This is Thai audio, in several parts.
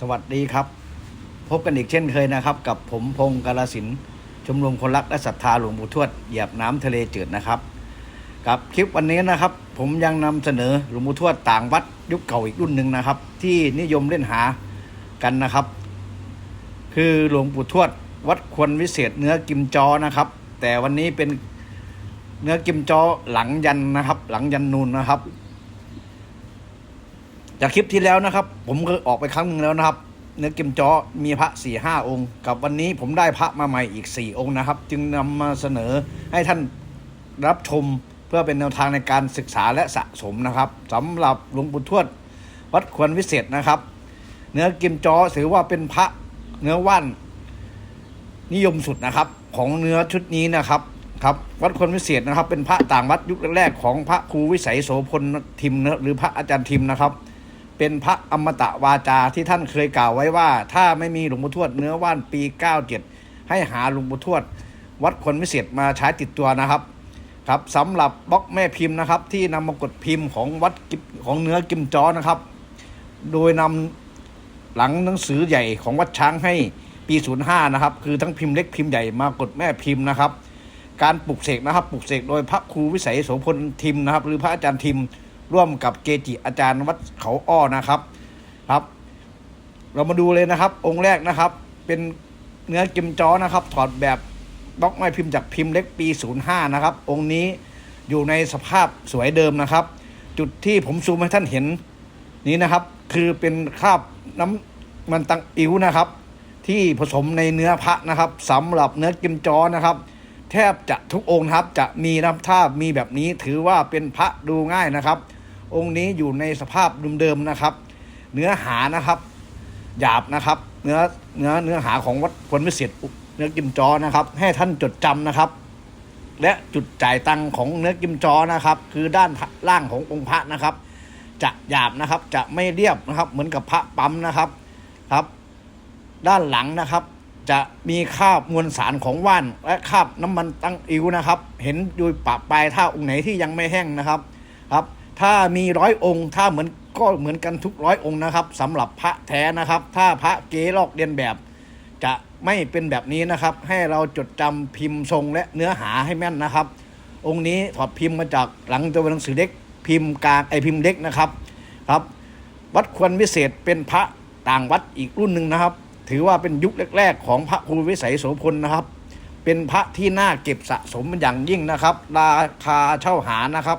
สวัสดีครับ พบกันอีกเช่นเคยนะครับ กับผมพงศ์กาลสินชมรมคนรักและศรัทธาหลวงปู่ทวดเหยียบน้ำทะเลจืดนะครับ กับคลิปวันนี้นะครับ ผมยังนำเสนอหลวงปู่ทวดต่างวัดยุคเก่าอีกรุ่นหนึ่งนะครับ ที่นิยมเล่นหากันนะครับ คือหลวงปู่ทวดวัดควรวิเศษเนื้อกิมจอนะครับ แต่วันนี้เป็นเนื้อกิมจอหลังยันนะครับ หลังยันนูนนะครับ จากคลิปที่แล้วนะครับ ผมเคยออกไปครั้งหนึ่งแล้วนะครับ เนื้อกิมจอมีพระสี่ห้าองค์ กับวันนี้ผมได้พระมาใหม่อีกสี่องค์นะครับ จึงนำมาเสนอให้ท่านรับชมเพื่อเป็นแนวทางในการศึกษาและสะสมนะครับสำหรับหลวงปู่ทวดวัดควรวิเศษนะครับ เนื้อกิมจอถือว่าเป็นพระเนื้อว่านนิยมสุดนะครับ ของเนื้อชุดนี้นะครับครับวัดควรวิเศษนะครับ เป็นพระต่างวัดยุคแรกๆของพระครูวิสัยโสพลทิมนะหรือพระอาจารย์ทิมนะครับ เป็นพระอมตะวาจาที่ท่านเคยกล่าวไว้ว่า ถ้าไม่มีหลวงปู่ทวดเนื้อว่านปี 97 ให้หาหลวงปู่ทวด วัดคนวิเศษมาใช้ติดตัวนะครับครับสำหรับบล็อกแม่พิมพ์นะครับ ที่นำมากดพิมพ์ของวัดของเนื้อกิมจอนะครับ โดยนำหลังหนังสือใหญ่ของวัดช้างให้ปี 05 นะครับ คือทั้งพิมพ์เล็กพิมพ์ใหญ่มากดแม่พิมพ์นะครับ การปลุกเสกนะครับปลุกเสกโดยพระครูวิสัยโสพลทิมนะครับ หรือพระอาจารย์ทิม ร่วมกับเกจิอาจารย์วัดเขาอ้อนะครับครับ เรามาดูเลยนะครับ องค์แรกนะครับ เป็นเนื้อกิมจอนะครับถอดแบบบล็อกไม้พิมพ์จากพิมพ์เล็กปี 05 นะครับ องค์นี้อยู่ในสภาพสวยเดิมนะครับ จุดที่ผมซูมให้ท่านเห็นนี้นะครับ คือเป็นคราบน้ำมันตังอิ๋วนะครับ ที่ผสมในเนื้อพระนะครับสำหรับเนื้อกิมจอนะครับ แทบจะทุกองค์ครับจะมีนะครับถ้ามีแบบนี้ถือว่าเป็นพระดูง่ายนะครับ องค์นี้อยู่ในสภาพเดิมๆนะครับ เนื้อหานะครับ หยาบนะครับ เนื้อเนื้อเนื้อหาของวัดควรวิเศษเนื้อกิมจอนะครับ ให้ท่านจดจำนะครับ และจุดจ่ายตังของเนื้อกิมจอนะครับ คือด้านล่างขององค์พระนะครับ จะหยาบนะครับจะไม่เรียบนะครับ เหมือนกับพระปั๊มนะครับครับ ด้านหลังนะครับจะมีคราบมวลสารของว่าน และคราบน้ำมันตั้งอิวนะครับ เห็นโดยปะปลายถ้าองค์ไหนที่ยังไม่แห้งนะครับ ครับ ถ้ามีร้อยองค์ ถ้าเหมือนก็เหมือนกันทุกร้อยองค์นะครับสำหรับพระแท้นะครับ ถ้าพระเกลอกเรียนแบบ จะไม่เป็นแบบนี้นะครับ ให้เราจดจำพิมพ์ทรงและเนื้อหาให้แม่นนะครับ องค์นี้ถอดพิมพ์มาจากหลังตัวหนังสือเล็กพิมพ์กลางไอพิมพ์เล็กนะครับครับ วัดควรวิเศษเป็นพระต่างวัดอีกรุ่นหนึ่งนะครับ ถือว่าเป็นยุคแรก ๆ ของพระครูวิสัยโสพลนะครับ เป็นพระที่น่าเก็บสะสมเป็นอย่างยิ่งนะครับ ราคาเช่าหานะครับ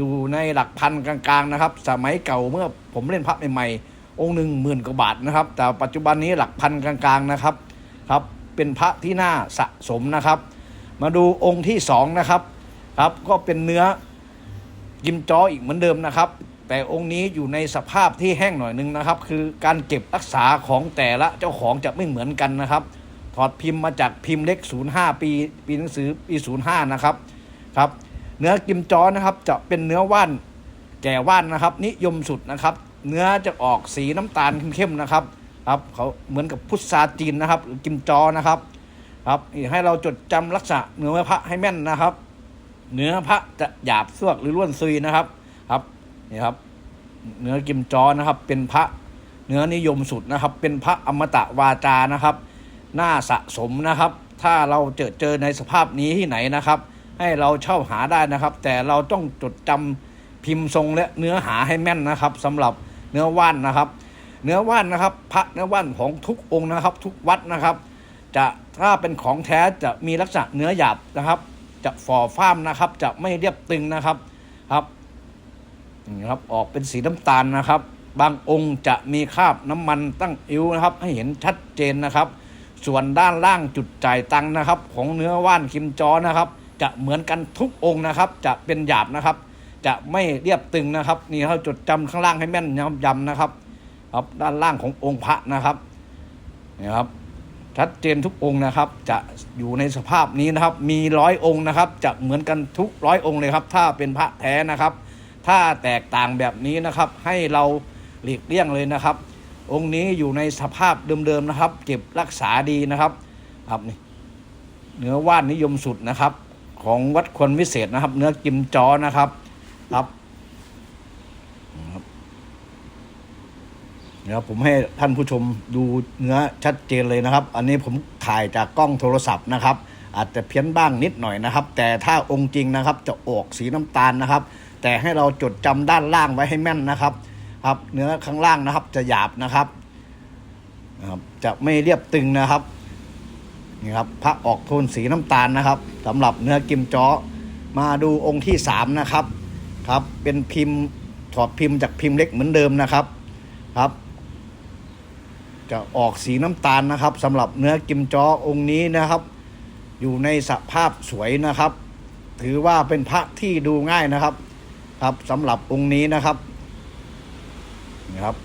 ดูในหลักพันกลางๆนะครับ สมัยเก่าเมื่อผมเล่นพระใหม่ๆองค์หนึ่งหมื่นกว่าบาทนะครับ แต่ปัจจุบันนี้หลักพันกลางๆนะครับครับ เป็นพระที่น่าสะสมนะครับ มาดูองค์ที่สองนะครับครับ ก็เป็นเนื้อยิมจออีกเหมือนเดิมนะครับ แต่องค์นี้อยู่ในสภาพที่แห้งหน่อยหนึงนะครับ คือการเก็บรักษาของแต่ละเจ้าของจะไม่เหมือนกันนะครับ ถอดพิมพ์มาจากพิมพ์เล็ก 05 ปี ปีหนังสือปี 05 นะครับครับ เนื้อกิมจอนะครับจะเป็นเนื้อว่านแก่ว่านนะครับ นิยมสุดนะครับ เนื้อจะออกสีน้ำตาลเข้มๆนะครับครับเขาเหมือนกับพุทราจีนนะครับหรือกิมจอนะครับครับให้เราจดจำลักษณะเนื้อพระให้แม่นนะครับ เนื้อพระจะหยาบซวกหรือร่วนซุยนะครับครับนี่ครับ เนื้อกิมจอนะครับ เป็นพระเนื้อนิยมสุดนะครับ เป็นพระอมตะวาจานะครับ น่าสะสมนะครับ ถ้าเราเจอเจอในสภาพนี้ที่ไหนนะครับ ให้เราเช่าหาได้นะครับ แต่เราต้องจดจำพิมพ์ทรงและเนื้อหาให้แม่นนะครับสำหรับเนื้อว่านนะครับ เนื้อว่านนะครับพระเนื้อว่านของทุกองค์นะครับ ทุกวัดนะครับ จะถ้าเป็นของแท้จะมีลักษณะเนื้อหยาบนะครับ จะฝ่อฟ้ามนะครับ จะไม่เรียบตึงนะครับครับนี่ครับออกเป็นสีน้ำตาลนะครับ บางองค์จะมีคราบน้ำมันตั้งอิ้วนะครับ ให้เห็นชัดเจนนะครับ ส่วนด้านล่างจุดจ่ายตังนะครับ ของเนื้อว่านคิมจอนะครับ จะเหมือนกันทุกองค์นะครับ จะเป็นหยาบนะครับ จะไม่เรียบตึงนะครับ นี่เราจดจำข้างล่างให้แม่นยำนะครับ ครับด้านล่างขององค์พระนะครับนี่ครับชัดเจนทุกองค์นะครับ จะอยู่ในสภาพนี้นะครับ มีร้อยองค์นะครับ จะเหมือนกันทุกร้อยองค์เลยครับ ถ้าเป็นพระแท้นะครับ ถ้าแตกต่างแบบนี้นะครับ ให้เราหลีกเลี่ยงเลยนะครับ องค์นี้อยู่ในสภาพเดิมๆนะครับ เก็บรักษาดีนะครับ ครับนี่เนื้อว่านนิยมสุดนะครับ ของวัดควรวิเศษนะครับ เนื้อกิมจอนะครับ ครับนะครับผมให้ท่านผู้ชมดูเนื้อชัดเจนเลยนะครับ อันนี้ผมถ่ายจากกล้องโทรศัพท์นะครับ อาจจะเพี้ยนบ้างนิดหน่อยนะครับ แต่ถ้าองค์จริงนะครับ จะออกสีน้ำตาลนะครับ แต่ให้เราจดจำด้านล่างไว้ให้แม่นนะครับ ครับ เนื้อข้างล่างนะครับจะหยาบนะครับนะครับจะไม่เรียบตึงนะครับ นี่ครับพระออกโทนสีน้ำตาลนะครับสำหรับเนื้อกิมจ้อมาดูองค์ที่สามนะครับครับ เป็นพิมพ์ถอดพิมพ์จากพิมพ์เล็กเหมือนเดิมนะครับครับ จะออกสีน้ำตาลนะครับสำหรับเนื้อกิมจ้อองค์นี้นะครับ อยู่ในสภาพสวยนะครับ ถือว่าเป็นพระที่ดูง่ายนะครับ ครับสำหรับองค์นี้นะครับนะครับ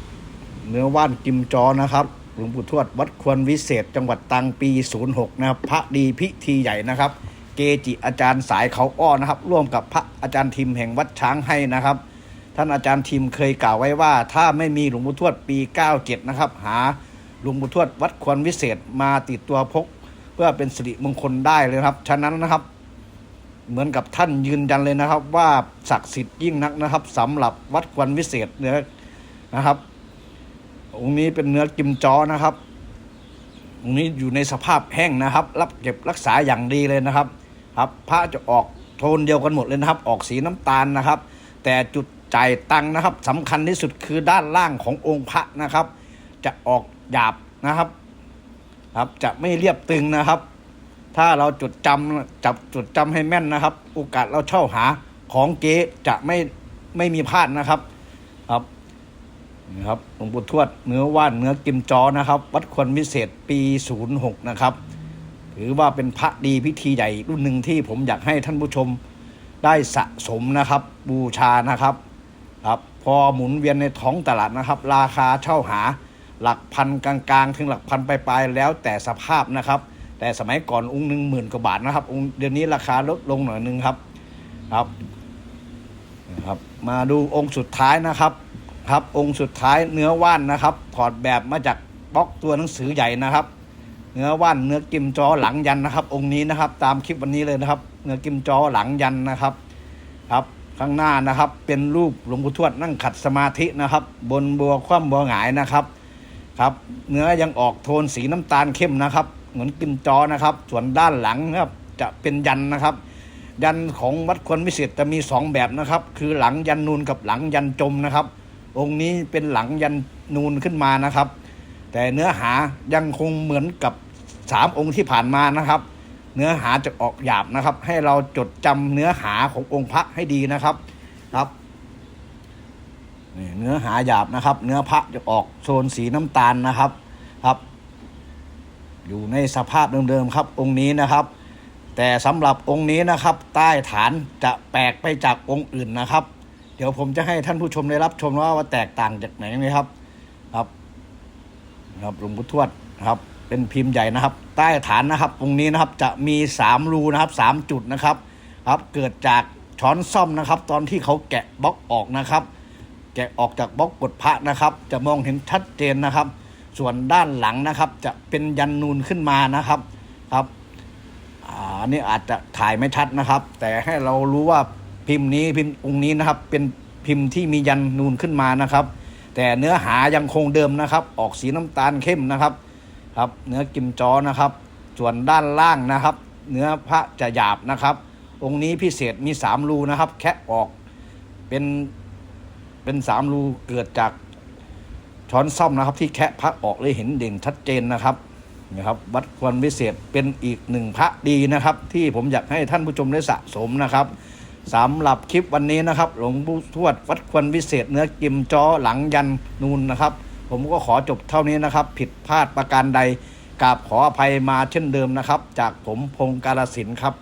เนื้อว่านกิมจอนะครับ หลวงปู่ทวดวัดควรวิเศษ จังหวัดตังปี 06 นะครับ พระดีพิธีใหญ่นะครับ เกจิอาจารย์สายเขาอ้อนะครับ ร่วมกับพระอาจารย์ทิมแห่งวัดช้างให้นะครับ ท่านอาจารย์ทิมเคยกล่าวไว้ว่า ถ้าไม่มีหลวงปู่ทวดปี 97 นะครับ หาหลวงปู่ทวดวัดควรวิเศษมาติดตัวพก เพื่อเป็นสิริมงคลได้เลยครับ ฉะนั้นนะครับ เหมือนกับท่านยืนยันเลยนะครับ ว่าศักดิ์สิทธิ์ยิ่งนักนะครับสำหรับวัดควรวิเศษเนื้อนะครับ องค์นี้เป็นเนื้อกิมจอนะครับ องค์นี้อยู่ในสภาพแห้งนะครับ รับเก็บรักษาอย่างดีเลยนะครับ ครับพระจะออกโทนเดียวกันหมดเลยนะครับ ออกสีน้ำตาลนะครับ แต่จุดจ่ายตังนะครับสำคัญที่สุดคือด้านล่างขององค์พระนะครับ จะออกหยาบนะครับ ครับจะไม่เรียบตึงนะครับ ถ้าเราจดจำจับจดจำให้แม่นนะครับ โอกาสเราเช่าหาของเก๊จะไม่ไม่มีพลาดนะครับ นี่ครับหลวงปู่ทวดเนื้อว่านเนื้อกิมจอนะครับ วัดควรวิเศษปี 06 นะครับ ถือว่าเป็นพระดีพิธีใหญ่รุ่นหนึ่งที่ผมอยากให้ท่านผู้ชมได้สะสมนะครับ บูชานะครับครับพอหมุนเวียนในท้องตลาดนะครับ ราคาเช่าหาหลักพันกลางๆ ถึงหลักพันปลายๆแล้วแต่สภาพนะครับ แต่สมัยก่อนองค์หนึ่งหมื่นกว่าบาทนะครับองค์เดี๋ยวนี้ราคาลดลงหน่อยหนึงครับครับนะครับ มาดูองค์สุดท้ายนะครับ ครับ องค์สุดท้ายเนื้อว่านนะครับ ถอดแบบมาจากบล็อกตัวหนังสือใหญ่นะครับ เนื้อว่านเนื้อกิมจอหลังยันนะครับ องค์นี้นะครับ ตามคลิปวันนี้เลยนะครับ เนื้อกิมจอหลังยันนะครับ ครับข้างหน้านะครับ เป็นรูปหลวงปู่ทวดนั่งขัดสมาธินะครับ บนบัวคว่ำบัวหงายนะครับ ครับ เนื้อยังออกโทนสีน้ำตาลเข้มนะครับ เหมือนกิมจอนะครับ ส่วนด้านหลังนะครับจะเป็นยันนะครับยันของวัดควรวิเศษจะมีสองแบบนะครับ คือหลังยันนูนกับหลังยันจมนะครับ องค์นี้เป็นหลังยันนูนขึ้นมานะครับ แต่เนื้อหายังคงเหมือนกับสามองค์ที่ผ่านมานะครับ เนื้อหาจะออกหยาบนะครับ ให้เราจดจำเนื้อหาขององค์พระให้ดีนะครับครับเนื้อหาหยาบนะครับ เนื้อพระจะออกโซนสีน้ำตาลนะครับครับ อยู่ในสภาพเดิมๆครับ องค์นี้นะครับ แต่สำหรับองค์นี้นะครับ ใต้ฐานจะแปลกไปจากองค์อื่นนะครับ เดี๋ยวผมจะให้ท่านผู้ชมได้รับชมว่าว่าแตกต่างจากไหนนะครับ ครับครับหลวงพุทวดครับ เป็นพิมพ์ใหญ่นะครับ ใต้ฐานนะครับ ตรงนี้นะครับจะมีสามรูนะครับสามจุดนะครับ ครับเกิดจากช้อนซ่อมนะครับ ตอนที่เขาแกะบล็อกออกนะครับ แกะออกจากบล็อกกดพระนะครับ จะมองเห็นชัดเจนนะครับ ส่วนด้านหลังนะครับ จะเป็นยันนูนขึ้นมานะครับครับอันนี่อาจจะถ่ายไม่ชัดนะครับ แต่ให้เรารู้ว่า พิมพ์นี้พิมพ์องค์นี้นะครับ เป็นพิมพ์ที่มียันนูนขึ้นมานะครับ แต่เนื้อหายังคงเดิมนะครับ ออกสีน้ำตาลเข้มนะครับ ครับ เนื้อกิมจอนะครับ ส่วนด้านล่างนะครับ เนื้อพระจะหยาบนะครับ องค์นี้พิเศษมีสามรูนะครับ แคะออกเป็นเป็นสามรูเกิดจากช้อนซ่อมนะครับ ที่แคะพระออกเลยเห็นเด่นชัดเจนนะครับนะครับวัดควรวิเศษเป็นอีกหนึ่งพระดีนะครับ ที่ผมอยากให้ท่านผู้ชมได้สะสมนะครับ สำหรับคลิปวันนี้นะครับ หลวงปู่ทวดวัดควรวิเศษเนื้อกิมจอหลังยันนูนนะครับ ผมก็ขอจบเท่านี้นะครับ ผิดพลาดประการใดกราบขออภัยมาเช่นเดิมนะครับ จากผมพงศ์กาลสินธุ์ครับ